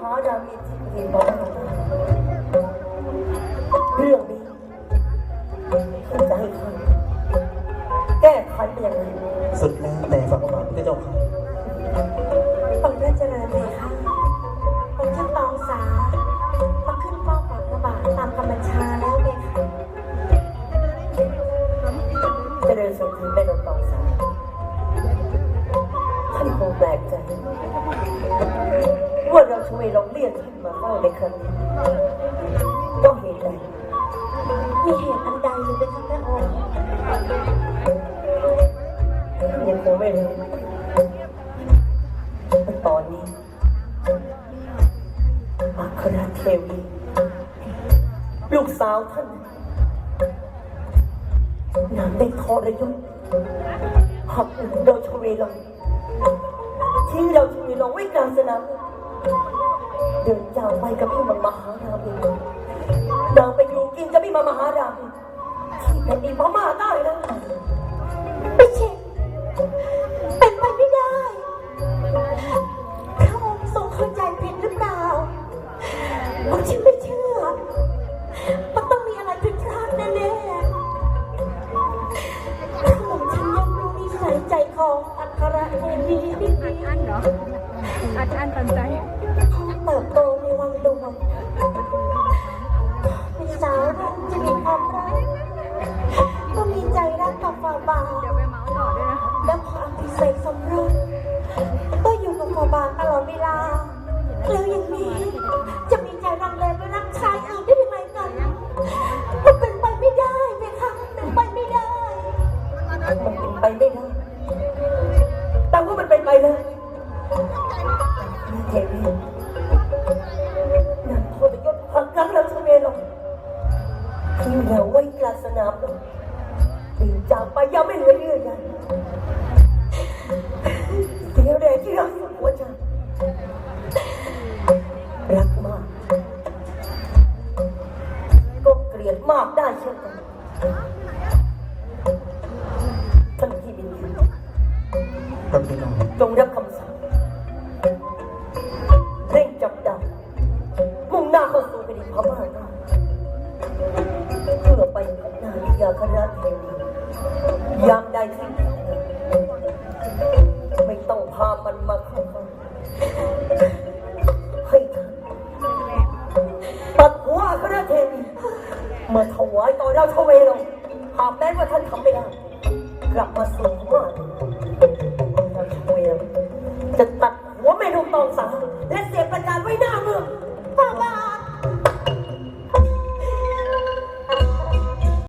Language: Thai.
กับไม่มามหารามีที่เห็นบอกว่าเรื่องนี้ท่านจะให้ข้าแก้ไขเป็นยังไงสุดแล้วแต่ฝ่าพระบาทพระเจ้าค่ะองค์พระเจริญเลยค่ะองค์ท่านตองสามาขึ้นเฝ้าฝ่าพระบาทตามคำบัญชาแล้วเลยค่ะเจะเดินส่งถึงไปล คงแปลกใจว่าเราช่วยลองเรียกท่านมาเฝ้าในครั้งนี้ต้องเหตุใดมีเหตุอันใดหรือเป็นพระองค์ยังคงไม่รู้ตอนนี้อัครเทวีลูกสาวท่านนางได้ทรยศหักโดยชเวลอง ที่เราชเวลองไว้กลางสนามเดินจากไปกับพี่มันมหารามีนางไปอยู่กินกับพี่มันมหารามีที่แผ่นดินพม่าใต้นะไม่ใช่เป็นไปไม่ได้พระองค์ทรงเข้าใจผิดหรือเปล่าผมฉันไม่เชื่อ มันต้องมีอะไรผิดพลาดแน่ๆพระองค์ฉันยังรู้นิสัยใจคอ รเทวีดีอัดอั้นเหรออัดอั้นตันใจเขาเติบโตในวังดวงเป็นสาวรักจะมีความรักก็มีใจรักกับฝ่าบาทเดี๋ยวไปเมาส์ต่อด้วยนะและพออภิเษกสมรสก็อยู่กับฝ่าบาทตลอดเวลาแล้วอย่างนี้จะมีใจรังเลไปรักชายอื่นได้ยังไงกัน นเป็นไปได้เทวีนางโทษยศพักรักเราชเวลงทิ้งเราไว้กลางสนามลงปีนจากไปยังไม่เหลือเยื่อใยเดียวแดงที่รักสุดหัวใจรักมาก ก็เกลียดมากได้เช่นกันท่านพี่บินพระพี่น้อง จงรับคำสั่งเร่งจับดาวมุ่งหน้าเข้าสู่แผ่นดินพม่าได้เพื่อไปพบนาฬิกาคณะเทวียามใดที่ไม่ต้องพามันมาเข้าฝันให้ท่านตัดหัวคณะเทวีมาถวายต่อเราชเวลงหากแม้ว่าท่านทำไม่ได้กลับมาสู่